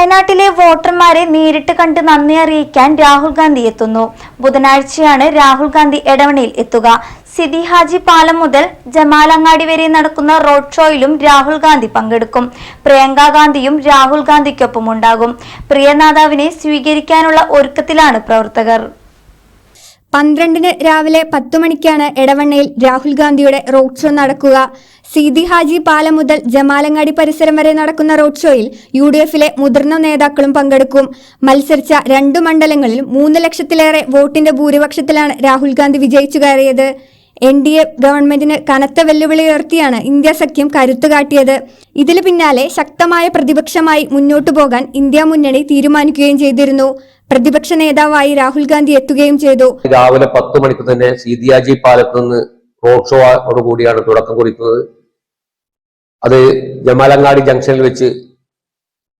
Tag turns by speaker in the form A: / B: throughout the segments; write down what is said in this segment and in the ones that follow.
A: വയനാട്ടിലെ വോട്ടർമാരെ നേരിട്ട് കണ്ട് നന്ദി അറിയിക്കാൻ രാഹുൽ ഗാന്ധി എത്തുന്നു. ബുധനാഴ്ചയാണ് രാഹുൽ ഗാന്ധി എടവണയിൽ എത്തുക. സിദി ഹാജി പാലം മുതൽ ജമാലങ്ങാടി വരെ നടക്കുന്ന റോഡ് ഷോയിലും രാഹുൽ ഗാന്ധി പങ്കെടുക്കും. പ്രിയങ്ക ഗാന്ധിയും രാഹുൽ ഗാന്ധിക്കൊപ്പം ഉണ്ടാകും. പ്രിയനാദാവിനെ സ്വീകരിക്കാനുള്ള ഒരുക്കത്തിലാണ് പ്രവർത്തകർ.
B: പന്ത്രണ്ടിന് രാവിലെ പത്തു മണിക്കാണ് എടവണ്ണയിൽ രാഹുൽ ഗാന്ധിയുടെ റോഡ് ഷോ നടക്കുക. സീതി ഹാജി പാലം മുതൽ ജമാലങ്ങാടി പരിസരം വരെ നടക്കുന്ന റോഡ് ഷോയിൽ യു ഡി എഫിലെ മുതിർന്ന നേതാക്കളും പങ്കെടുക്കും. മത്സരിച്ച രണ്ടു മണ്ഡലങ്ങളിൽ മൂന്ന് ലക്ഷത്തിലേറെ വോട്ടിന്റെ ഭൂരിപക്ഷത്തിലാണ് രാഹുൽ ഗാന്ധി വിജയിച്ചു കയറിയത്. എൻ ഡി എ ഗവൺമെന്റിന് കനത്ത വെല്ലുവിളി ഉയർത്തിയാണ് ഇന്ത്യ സഖ്യം കരുത്തു കാട്ടിയത്. ഇതിന് പിന്നാലെ ശക്തമായ പ്രതിപക്ഷമായി മുന്നോട്ടു പോകാൻ ഇന്ത്യ മുന്നണി തീരുമാനിക്കുകയും ചെയ്തിരുന്നു. പ്രതിപക്ഷ നേതാവായി രാഹുൽ ഗാന്ധി എത്തുകയും ചെയ്തു.
C: രാവിലെ പത്ത് മണിക്ക് തന്നെ സീതിയാജി പാലത്ത് നിന്ന് റോഡ് ഷോയോട് കൂടിയാണ് തുടക്കം കുറിക്കുന്നത്. അത് ജമാലങ്ങാടി ജംഗ്ഷനിൽ വെച്ച്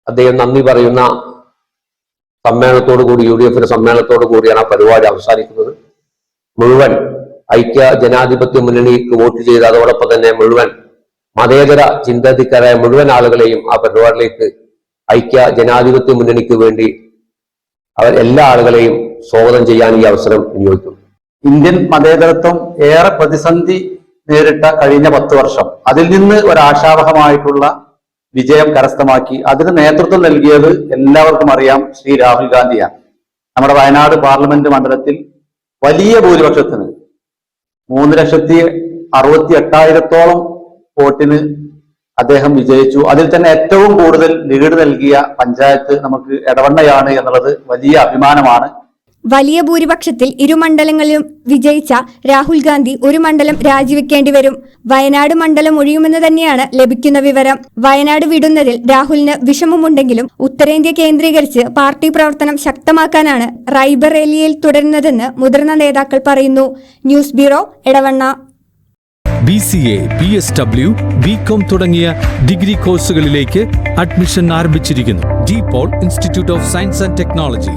C: അദ്ദേഹം നന്ദി പറയുന്ന സമ്മേളനത്തോടു കൂടി യു ഡി എഫിന്റെ സമ്മേളനത്തോടു കൂടിയാണ് ആ പരിപാടി അവസാനിക്കുന്നത്. മുഴുവൻ ഐക്യ ജനാധിപത്യ മുന്നണിക്ക് വോട്ട് ചെയ്ത് അതോടൊപ്പം തന്നെ മുഴുവൻ മതേതര ചിന്താധിക്കാരായ മുഴുവൻ ആളുകളെയും ആ പരിപാടിയിലേക്ക് ഐക്യ ജനാധിപത്യ മുന്നണിക്ക് വേണ്ടി അവർ എല്ലാ ആളുകളെയും സ്വാഗതം ചെയ്യാൻ ഈ അവസരം വിനിയോഗിക്കും
D: ഇന്ത്യൻ മതേതരത്വം ഏറെ പ്രതിസന്ധി നേരിട്ട കഴിഞ്ഞ പത്ത് വർഷം. അതിൽ നിന്ന് ഒരാശാവഹമായിട്ടുള്ള വിജയം കരസ്ഥമാക്കി അതിന് നേതൃത്വം നൽകിയത് എല്ലാവർക്കും അറിയാം ശ്രീ രാഹുൽ ഗാന്ധിയാണ്. നമ്മുടെ വയനാട് പാർലമെന്റ് മണ്ഡലത്തിൽ വലിയ ഭൂരിപക്ഷത്തിന് മൂന്ന് ലക്ഷത്തി അറുപത്തി എട്ടായിരത്തോളം വോട്ടിന് അദ്ദേഹം വിജയിച്ചു. അതിൽ തന്നെ ഏറ്റവും കൂടുതൽ ലീഡ് നൽകിയ പഞ്ചായത്ത് നമുക്ക് എടവണ്ണയാണ് എന്നുള്ളത് വലിയ അഭിമാനമാണ്.
B: വലിയ ഭൂരിപക്ഷത്തിൽ ഇരു മണ്ഡലങ്ങളിലും വിജയിച്ച രാഹുൽ ഗാന്ധി ഒരു മണ്ഡലം രാജിവെക്കേണ്ടി വരും. വയനാട് മണ്ഡലം ഒഴിയുമെന്ന് തന്നെയാണ് ലഭിക്കുന്ന വിവരം. വയനാട് വിടുന്നതിൽ രാഹുലിന് വിഷമമുണ്ടെങ്കിലും ഉത്തരേന്ത്യ കേന്ദ്രീകരിച്ച് പാർട്ടി പ്രവർത്തനം ശക്തമാക്കാനാണ് റൈബറേലിയയിൽ തുടരുന്നതെന്ന് മുതിർന്ന നേതാക്കൾ പറയുന്നു. News bureau Edavanna.
E: B C A P S W B com തുടങ്ങിയ ഡിഗ്രി കോഴ്സുകളിലേക്ക് അഡ്മിഷൻ ആരംഭിച്ചിരിക്കുന്നു. De Paul Institute of Science and Technology.